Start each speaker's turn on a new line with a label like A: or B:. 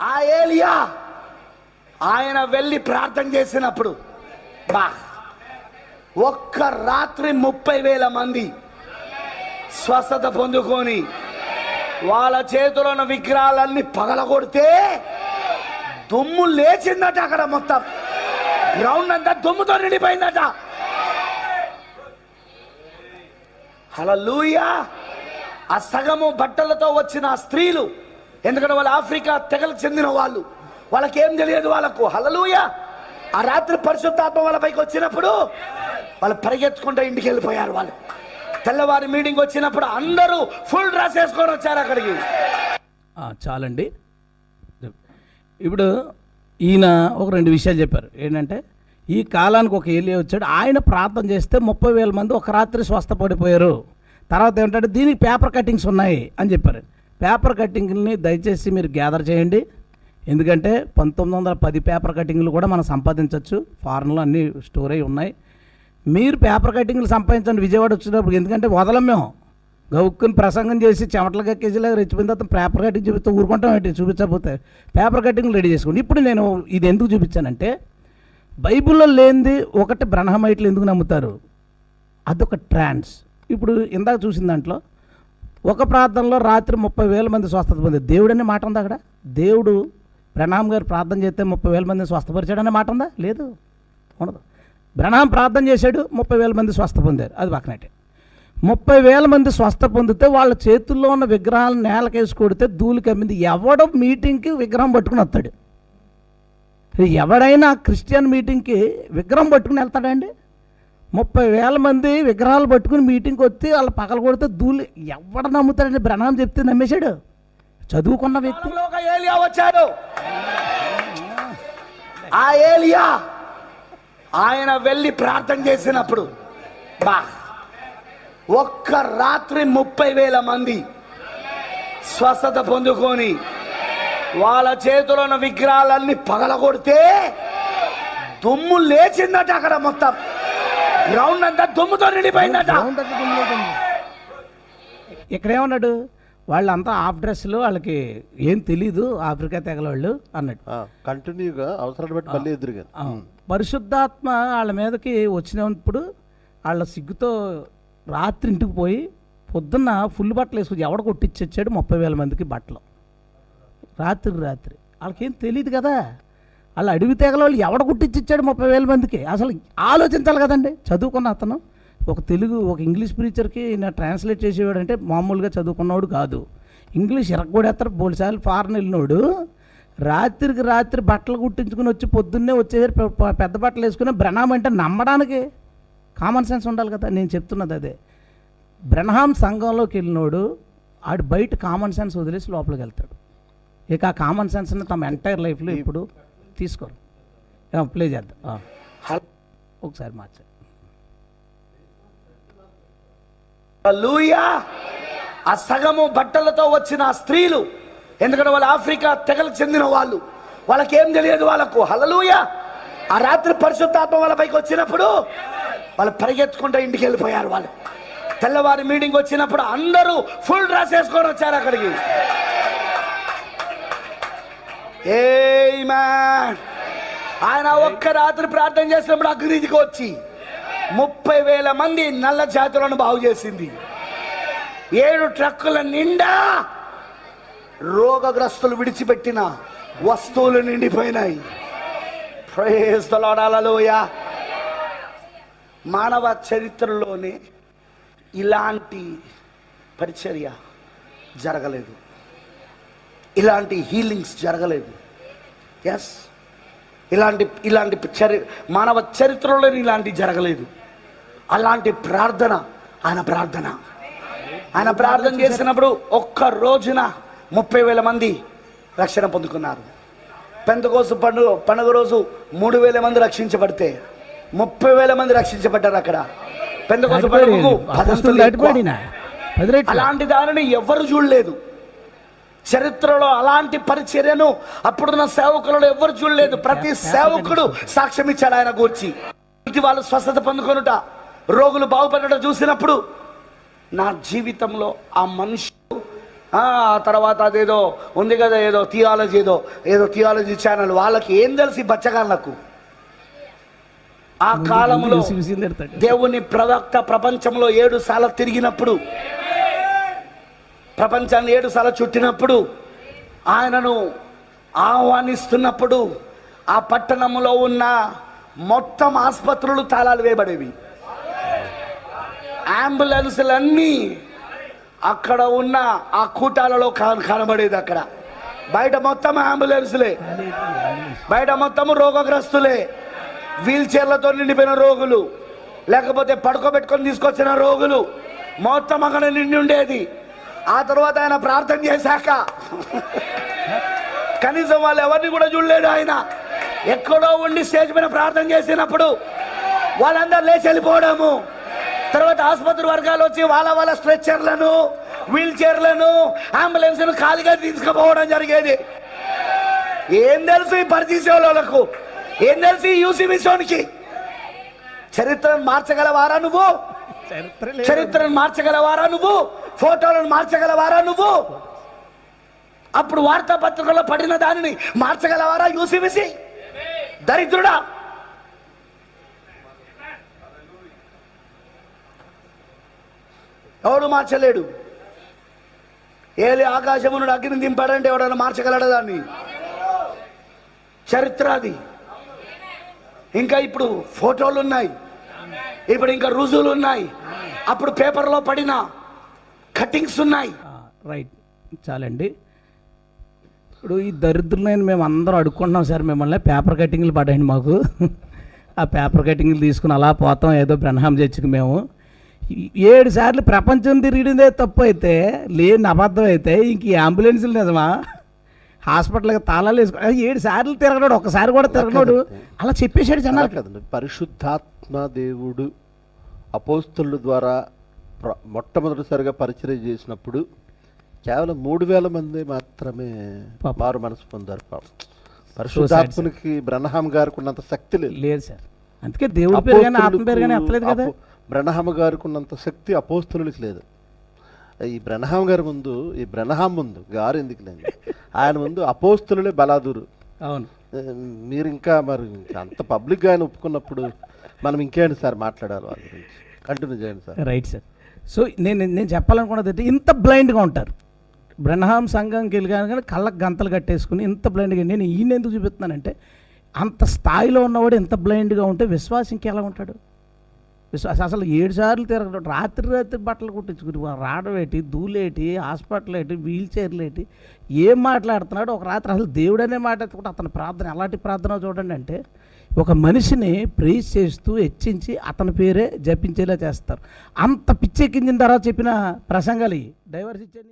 A: ఆ ఏలియా ఆయన వెళ్ళి ప్రార్థన చేసినప్పుడు బా ఒక్క రాత్రి ముప్పై వేల మంది స్వస్థత పొందుకొని వాళ్ళ చేతులను విగ్రహాలన్నీ పగలగొడితే దుమ్ము లేచిందట అక్కడ మొత్తం. గ్రౌండ్ అంతా దుమ్ముతో నిండిపోయిందట. లూయా ఆ సగము బట్టలతో వచ్చిన ఆ స్త్రీలు ఎందుకంటే వాళ్ళు ఆఫ్రికా తెగలకు చెందిన వాళ్ళు. వాళ్ళకి ఏం తెలియదు వాళ్ళకు. హలలుయ ఆ రాత్రి పరిశుద్ధాత్మ వాళ్ళ పైకి వచ్చినప్పుడు వాళ్ళు పరిగెత్తుకుంటూ ఇంటికి వెళ్ళిపోయారు వాళ్ళు. తెల్లవారి మీటింగ్ వచ్చినప్పుడు అందరూ ఫుల్ డ్రెస్ వేసుకొని వచ్చారు అక్కడికి.
B: చాలండి. ఇప్పుడు ఈయన ఒక రెండు విషయాలు చెప్పారు. ఏంటంటే ఈ కాలానికి ఒక ఏలియా వచ్చాడు. ఆయన ప్రార్థన చేస్తే ముప్పై వేల మంది ఒక రాత్రి స్వస్థపడిపోయారు. తర్వాత ఏమిటంటే దీనికి పేపర్ కట్టింగ్స్ ఉన్నాయి అని చెప్పారు. పేపర్ కట్టింగ్ని దయచేసి మీరు గ్యాదర్ చేయండి. ఎందుకంటే పంతొమ్మిది వందల పది పేపర్ కటింగ్లు కూడా మనం సంపాదించవచ్చు ఫారెన్లో అన్నీ స్టోర్ అయి ఉన్నాయి. మీరు పేపర్ కటింగ్లు సంపాదించండి. విజయవాడ వచ్చినప్పుడు ఎందుకంటే వదలం మేము. గౌక్కుని ప్రసంగం చేసి చెమటలుగా కేజీలాగా రెచ్చిపోయిన తర్వాత పేపర్ కటింగ్ చూపిస్తే ఊరుకుంటాం ఏంటి? చూపించకపోతే పేపర్ కటింగ్లు రెడీ చేసుకోండి. ఇప్పుడు నేను ఇది ఎందుకు చూపించానంటే బైబిల్లో లేనిది ఒకటి బ్రహ్మైట్లు ఎందుకు నమ్ముతారు? అదొక ట్రాన్స్. ఇప్పుడు ఇందాక చూసిన దాంట్లో ఒక ప్రార్థనలో రాత్రి ముప్పై వేల మంది స్వస్థత పొంది దేవుడు అనే మాట ఉందా అక్కడ? దేవుడు ప్రణామ్ గారు ప్రార్థన చేస్తే ముప్పై వేల మందిని స్వస్థపరిచాడనే మాట ఉందా? లేదు. ఉండదు. ప్రణామ్ ప్రార్థన చేశాడు ముప్పై వేల మంది స్వస్థ పొందారు. అది పక్కనట్టే ముప్పై వేల మంది స్వస్థ పొందితే వాళ్ళ చేతుల్లో ఉన్న విగ్రహాలను నేలకేసి కొడితే ధూళి కమ్మింది. ఎవడో మీటింగ్కి విగ్రహం పట్టుకుని వస్తాడు. ఎవడైనా క్రిస్టియన్ మీటింగ్కి విగ్రహం పట్టుకుని వెళ్తాడండి ముప్పై వేల మంది విగ్రహాలు పట్టుకుని మీటింగ్కి వచ్చి వాళ్ళు పగల కొడితే దూలు ఎవడ నమ్ముతాడండి? ప్రణామం చెప్తే నమ్మేశాడు. చదువుకున్న వ్యక్తి.
A: ఒక ఏలియా వచ్చాడు. ఆ ఏలియా ఆయన వెళ్ళి ప్రార్థన చేసినప్పుడు బా ఒక్క రాత్రి ముప్పై వేల మంది స్వస్థత పొందుకొని వాళ్ళ చేతిలో ఉన్న విగ్రహాలన్నీ పగలగొడితే దుమ్ము లేచిందట అక్కడ మొత్తం. గ్రౌండ్ అంతా దుమ్ముతో నిండిపోయిందట.
B: ఇక్కడ ఏమన్నాడు వాళ్ళంతా హాఫ్ డ్రెస్లు వాళ్ళకి ఏం తెలీదు ఆఫ్రికా తెగల వాళ్ళు అన్నాడు
C: కంటిన్యూగా అవసరాన్ని బట్టి మళ్ళీ ఎదురుగాను.
B: ఆ, పరిశుద్ధాత్మ వాళ్ళ మీదకి వచ్చినప్పుడు వాళ్ళ సిగ్గుతో రాత్రి ఇంటికి పోయి పొద్దున్న ఫుల్ బట్టలు వేసుకొని ఎవడ కొట్టించొచ్చాడు ముప్పై వేల మందికి బట్టలు. రాత్రి రాత్రి. వాళ్ళకేం తెలియదు కదా? వాళ్ళు అడవి తెగల వాళ్ళు ఎవడ కుట్టించిచ్చాడు ముప్పై వేల మందికి? అసలు ఆలోచించాలి కదండి. చదువుకున్న అతను ఒక తెలుగు ఒక ఇంగ్లీష్ ప్రీచర్కి నా ట్రాన్స్లేట్ చేసేవాడు అంటే మామూలుగా చదువుకున్నవాడు కాదు. ఇంగ్లీష్ ఎరగొడేస్తారు. బోలిసార్లు ఫారెన్ వెళ్ళినోడు రాత్రికి రాత్రి బట్టలు కుట్టించుకుని వచ్చి పొద్దున్నే వచ్చేసరి పెద్ద బట్టలు వేసుకుని బ్రహ్నాం అంటే నమ్మడానికి. కామన్ సెన్స్ ఉండాలి కదా. నేను చెప్తున్నది అదే. బ్రహ్నాం సంఘంలోకి వెళ్ళినోడు ఆడు బయట కామన్ సెన్స్ వదిలేసి లోపలికి వెళ్తాడు. ఇక ఆ కామన్ సెన్స్ని తమ ఎంటైర్ లైఫ్లో ఇప్పుడు తీసుకోరు. ప్లే చేద్దాం. ఒకసారి
A: హల్లెలూయా! ఆ సగము బట్టలతో వచ్చిన ఆ స్త్రీలు ఎందుకంటే వాళ్ళు ఆఫ్రికా తెగలకు చెందిన వాళ్ళు వాళ్ళకి ఏం తెలియదు వాళ్ళకు. హలలుయా ఆ రాత్రి పరిశుద్ధాత్మ వాళ్ళ పైకి వచ్చినప్పుడు వాళ్ళు పరిగెత్తుకుంటూ ఇంటికి వెళ్ళిపోయారు వాళ్ళు. తెల్లవారి మీటింగ్ వచ్చినప్పుడు అందరూ ఫుల్ డ్రెస్ వేసుకొని వచ్చారు అక్కడికి. ఆయన ఒక్క రాత్రి ప్రార్థన చేసినప్పుడు అగ్నిదికి వచ్చి ముప్పై వేల మంది నల్ల జాతులను బాగు చేసింది. ఏడు ట్రక్కుల నిండా రోగగ్రస్తులు విడిచిపెట్టిన వస్తువులు నిండిపోయినాయి. ప్రేస్ మానవ చరిత్రలోనే ఇలాంటి పరిచర్య జరగలేదు. ఇలాంటి హీలింగ్స్ జరగలేదు. ఎస్ ఇలాంటి ఇలాంటి చరి మానవ చరిత్రలో ఇలాంటి జరగలేదు. అలాంటి ప్రార్థన ఆయన ప్రార్థన. ఆయన ప్రార్థన చేసినప్పుడు ఒక్క రోజున ముప్పై వేల మంది రక్షణ పొందుకున్నారు. పెంతకోసు పండుగ పండుగ రోజు మూడు వేల మంది రక్షించబడితే ముప్పై వేల మంది రక్షించబడ్డారు అక్కడ. పెంతకోసు పండుగకు
B: రెట్లు
A: అలాంటి దానిని ఎవరు చూడలేదు. చరిత్రలో అలాంటి పరిచర్యను అప్పుడున్న సేవకులలో ఎవరు చూడలేదు. ప్రతి సేవకుడు సాక్ష్యం ఇచ్చాడు ఆయన గూర్చి. ఇది వాళ్ళు స్వస్థత పొందుకొనుట రోగులు బాగుపడట చూసినప్పుడు నా జీవితంలో ఆ మనుషులు ఆ తర్వాత అదేదో ఉంది కదా ఏదో థియాలజీ ఏదో ఏదో థియాలజీ ఛానల్ వాళ్ళకి ఏం తెలిసి బచ్చగాళ్ళకు? ఆ కాలంలో. దేవుని ప్రవక్త ప్రపంచంలో ఏడు సార్లు తిరిగినప్పుడు ప్రపంచాన్ని ఏడు సార్లు చుట్టినప్పుడు ఆయనను ఆహ్వానిస్తున్నప్పుడు ఆ పట్టణంలో ఉన్న మొత్తం ఆసుపత్రులు తాళాలు వేయబడేవి. అంబులెన్సులన్నీ అక్కడ ఉన్న ఆ కూటాలలో కనబడేది అక్కడ. బయట మొత్తం అంబులెన్సులే. బయట మొత్తం రోగగ్రస్తులే. వీల్ చైర్లతో నిండిపోయిన రోగులు. లేకపోతే పడుకోబెట్టుకొని తీసుకొచ్చిన రోగులు. మొత్తం అక్కడ నిండి ఉండేది. ఆ తర్వాత ఆయన ప్రార్థన చేశాక కనీసం వాళ్ళు ఎవరిని కూడా చూడలేడు ఆయన. ఎక్కడో ఉండి స్టేజ్ మీద ప్రార్థన చేసినప్పుడు వాళ్ళందరూ లేచి వెళ్ళిపోవడము. తర్వాత ఆసుపత్రి వర్గాలు వచ్చి వాళ్ళ వాళ్ళ స్ట్రెచ్చర్లను వీల్ చైర్లను అంబులెన్స్ను ఖాళీగా తీసుకుపోవడం జరిగేది. ఏం తెలుసు ఈ పరిచయ వాళ్ళకు ఏం తెలుసు ఈ యూసి మిషోనికి? చరిత్రను మార్చగలవారా నువ్వు. చరిత్రను మార్చగలవారా నువ్వు? ఫోటోలను మార్చగలవారా నువ్వు? అప్పుడు వార్తాపత్రికల్లో పడిన దానిని మార్చగలవారా యూసివిసి దరిద్రుడా? ఎవడు మార్చలేడు? ఏలి ఆకాశమునుడు అగ్ని దింపాడంటే ఎవడైనా మార్చగలడా దాన్ని? చరిత్ర అది. ఇంకా ఇప్పుడు ఫోటోలు ఉన్నాయి ఇప్పుడు ఇంకా రుజువులు ఉన్నాయి అప్పుడు పేపర్లో పడిన కట్టింగ్స్ ఉన్నాయి.
B: రైట్ చాలండి. ఇప్పుడు ఈ దరిద్రులైన మేము అందరం అడుక్కుంటున్నాం సార్ మిమ్మల్ని. పేపర్ కటింగ్లు పడండి మాకు. ఆ పేపర్ కటింగ్లు తీసుకుని అలా పోతాం. ఏదో బ్రహ్మాం చర్చికి మేము. ఏడు సార్లు ప్రపంచం తిరిగిందే తప్పు అయితే లేని అబద్ధం అయితే ఇంక ఈ అంబులెన్సులు నిజమా? హాస్పిటల్కి తాళాలు వేసుకో ఏడు సార్లు తిరగడాడు ఒకసారి కూడా తిరగడాడు అలా చెప్పేశాడు జనాలు.
C: కదండి. పరిశుద్ధాత్మ దేవుడు అపోస్తుల ద్వారా మొట్టమొదటిసారిగా పరిచయం చేసినప్పుడు కేవలం మూడు వేల మంది మాత్రమే. మారు మనసు పొందారు పాపం. పరిశుద్ధాత్మనికి బ్రహ్మం గారికి ఉన్నంత శక్తి లేదు.
B: లేదు సార్. అందుకే దేవుడి పేరు కానీ ఆత్మ పేరు కానీ
C: అపోస్తులకు-
B: ఎత్తలేదు కదా.
C: బ్రహ్మ గారికి ఉన్నంత శక్తి అపోస్తులకు లేదు. ఈ బ్రహ్మం గారి ముందు ఈ బ్రహ్మం ముందు గారు ఎందుకు లేదు ఆయన ముందు అపోస్తులే బలాదురు.
B: అవును.
C: మీరు ఇంకా మరి అంత పబ్లిక్గా ఆయన ఒప్పుకున్నప్పుడు మనం ఇంకేంటి సార్ మాట్లాడాలి వాళ్ళ గురించి? కంటిన్యూ చేయండి సార్.
B: Right sir. సో నేను నేను చెప్పాలనుకున్నది అయితే ఇంత బ్లైండ్గా ఉంటారు. బ్రహ్మాం సంఘంకి వెళ్ళగానే కానీ కళ్ళకు గంతలు కట్టేసుకుని ఇంత బ్లైండ్గా నేను ఈయన ఎందుకు చూపిస్తున్నానంటే అంత స్థాయిలో ఉన్నవాడు ఎంత బ్లైండ్గా ఉంటే విశ్వాసం ఇంకెలా ఉంటాడు? విశ్వాసం అసలు ఏడు సార్లు తిరగడం రాత్రి రాత్రి బట్టలు కుట్టించుకుని రాడవేటి దూలేటి హాస్పిటల్ ఏంటి వీల్ చైర్లు ఏంటి ఏం మాట్లాడుతున్నాడు ఒక రాత్రి అసలు దేవుడనే మాట్లాడుకుంటే అతని ప్రార్థన ఎలాంటి ప్రార్థన చూడండి అంటే ఒక మనిషిని ప్రేజ్ చేస్తూ హెచ్చించి అతని పేరే జపించేలా చేస్తారు. అంత పిచ్చెక్కించిన తర్వాత చెప్పిన ప్రసంగాలు డైవర్స్ ఇచ్చేది